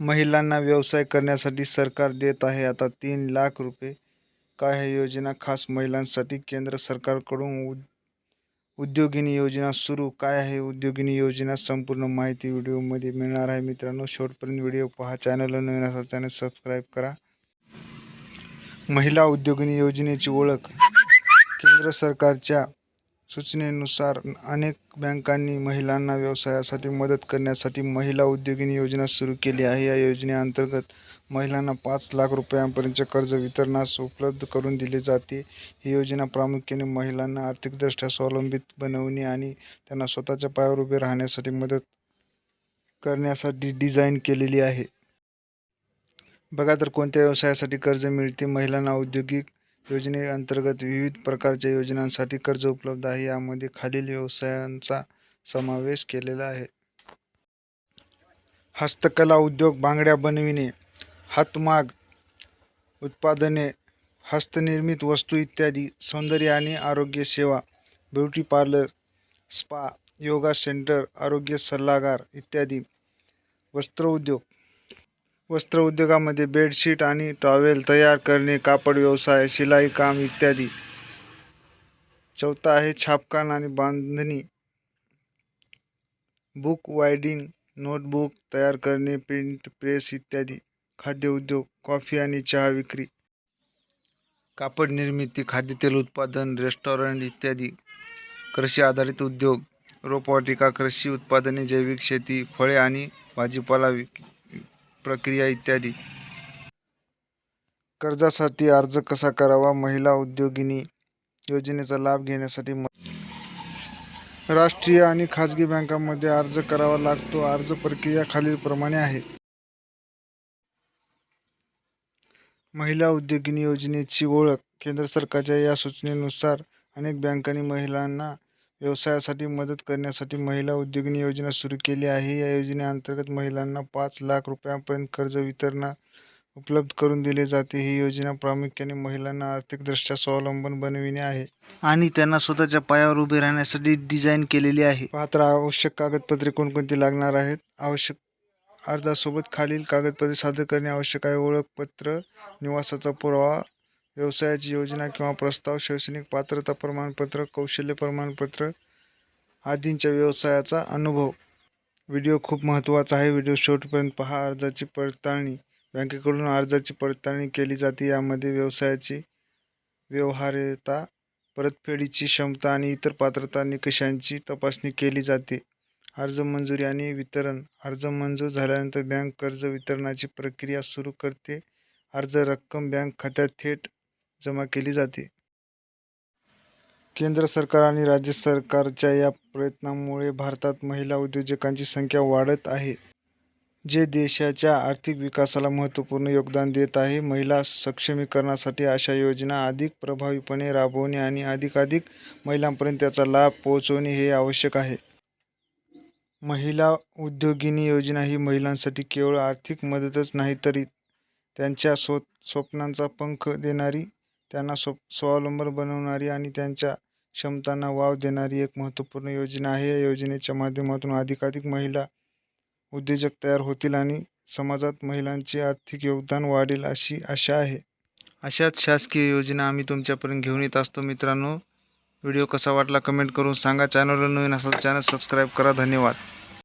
महिलांना व्यवसाय करण्यासाठी सरकार देत आहे. आता तीन लाख रुपये काय आहे योजना खास महिलांसाठी केंद्र सरकारकडून उद उद्योगिनी योजना सुरू? काय आहे उद्योगिनी योजना? संपूर्ण माहिती व्हिडिओमध्ये मिळणार आहे मित्रांनो. शेवटपर्यंत व्हिडिओ पहा. चॅनलला नवीन असा चॅनल सबस्क्राईब करा. महिला उद्योगिनी योजनेची ओळख केंद्र सरकारच्या सूचनेनुसार अनेक बँकांनी महिलांना व्यवसायासाठी मदत करण्यासाठी महिला उद्योगिनी योजना सुरू केली आहे. या योजनेअंतर्गत महिलांना पाच लाख रुपयांपर्यंतचे कर्ज वितरणास उपलब्ध करून दिले जाते. ही योजना प्रामुख्याने महिलांना आर्थिकदृष्ट्या स्वावलंबित बनवणे आणि त्यांना स्वतःच्या पायावर उभे राहण्यासाठी मदत करण्यासाठी डिझाईन केलेली आहे. बघा तर कोणत्या व्यवसायासाठी कर्ज मिळते? महिलांना औद्योगिक योजनेअंतर्गत विविध प्रकारच्या योजनांसाठी कर्ज उपलब्ध आहे. यामध्ये खालील व्यवसायांचा समावेश केलेला आहे. हस्तकला उद्योग बांगड्या बनविणे हातमाग उत्पादने हस्तनिर्मित वस्तू इत्यादी सौंदर्य आणि आरोग्य सेवा beauty parlour spa yoga centre आरोग्य सल्लागार इत्यादी. वस्त्र उद्योग वस्त्र उद्योगामध्ये बेडशीट आणि टॉवेल तयार करणे कापड व्यवसाय शिलाई काम इत्यादी. चौथा आहे छापकान आणि बांधणी. बुक वायडिंग नोटबुक तयार करणे प्रिंट प्रेस इत्यादी. खाद्य उद्योग कॉफी आणि चहा विक्री. कापड निर्मिती खाद्यतेल उत्पादन रेस्टॉरंट इत्यादी. कृषी आधारित उद्योग रोपवाटिका कृषी उत्पादने जैविक शेती फळे आणि भाजीपाला विक प्रक्रिया इत्यादी. कर्जासाठी अर्ज कसा करावा? महिला उद्योगिनी योजनेचा लाभ घेण्यासाठी राष्ट्रीय आणि खाजगी बँकांमध्ये अर्ज करावा लागतो. अर्ज प्रक्रिया खालीलप्रमाणे आहे. महिला उद्योगिनी योजनेची ओळख केंद्र सरकारच्या या सूचनेनुसार अनेक बँकांनी महिलांना व्यवसायासाठी मदत करण्यासाठी महिला उद्योगिनी योजना सुरू केली आहे. या योजनेअंतर्गत महिलांना पाच लाख रुपयांपर्यंत कर्ज वितरणा उपलब्ध करून दिले जाते. ही योजना प्रामुख्याने महिलांना आर्थिकदृष्ट्या स्वावलंबन बनविणे आहे. आणि त्यांना स्वतःच्या पायावर उभे राहण्यासाठी डिझाईन केलेली आहे. पात्र आवश्यक कागदपत्रे कोणकोणती लागणार आहेत? आवश्यक अर्जासोबत खालील कागदपत्रे सादर करणे आवश्यक आहे. ओळखपत्र निवासाचा पुरावा व्यवसायाची योजना किंवा प्रस्ताव शैक्षणिक पात्रता प्रमाणपत्र कौशल्य प्रमाणपत्र आदींच्या व्यवसायाचा अनुभव. व्हिडिओ खूप महत्त्वाचा आहे. व्हिडिओ शेवटपर्यंत पहा. अर्जाची पडताळणी. बँकेकडून अर्जाची पडताळणी केली जाते. यामध्ये व्यवसायाची व्यवहार्यता परतफेडीची क्षमता आणि इतर पात्रता निकषांची तपासणी केली जाते. अर्ज मंजुरी आणि वितरण. अर्ज मंजूर झाल्यानंतर बँक कर्ज वितरणाची प्रक्रिया सुरू करते. अर्ज रक्कम बँक खात्यात थेट जमा केली जाते. केंद्र सरकार आणि राज्य सरकारच्या या प्रयत्नांमुळे भारतात महिला उद्योजकांची संख्या वाढत आहे. जे देशाच्या आर्थिक विकासाला महत्त्वपूर्ण योगदान देत आहे महिला सक्षमीकरणासाठी अशा योजना अधिक प्रभावीपणे राबवणे आणि अधिकाधिक महिलांपर्यंत त्याचा लाभ पोहोचवणे हे आवश्यक आहे. महिला उद्योगिनी योजना ही महिलांसाठी केवळ आर्थिक मदतच नाही तरी त्यांच्या स्व स्वप्नांचा पंख देणारी त्यांना स्व स्वावलंबन बनवणारी आणि त्यांच्या क्षमतांना वाव देणारी एक महत्त्वपूर्ण योजना आहे. या योजनेच्या माध्यमातून अधिकाधिक महिला उद्योजक तयार होतील आणि समाजात महिलांचे आर्थिक योगदान वाढेल अशी आशा आहे. अशाच शासकीय योजना आम्ही तुमच्यापर्यंत घेऊन येत असतो. मित्रांनो व्हिडिओ कसा वाटला कमेंट करून सांगा. चॅनलवर नवीन असाल चॅनल सबस्क्राईब करा. धन्यवाद.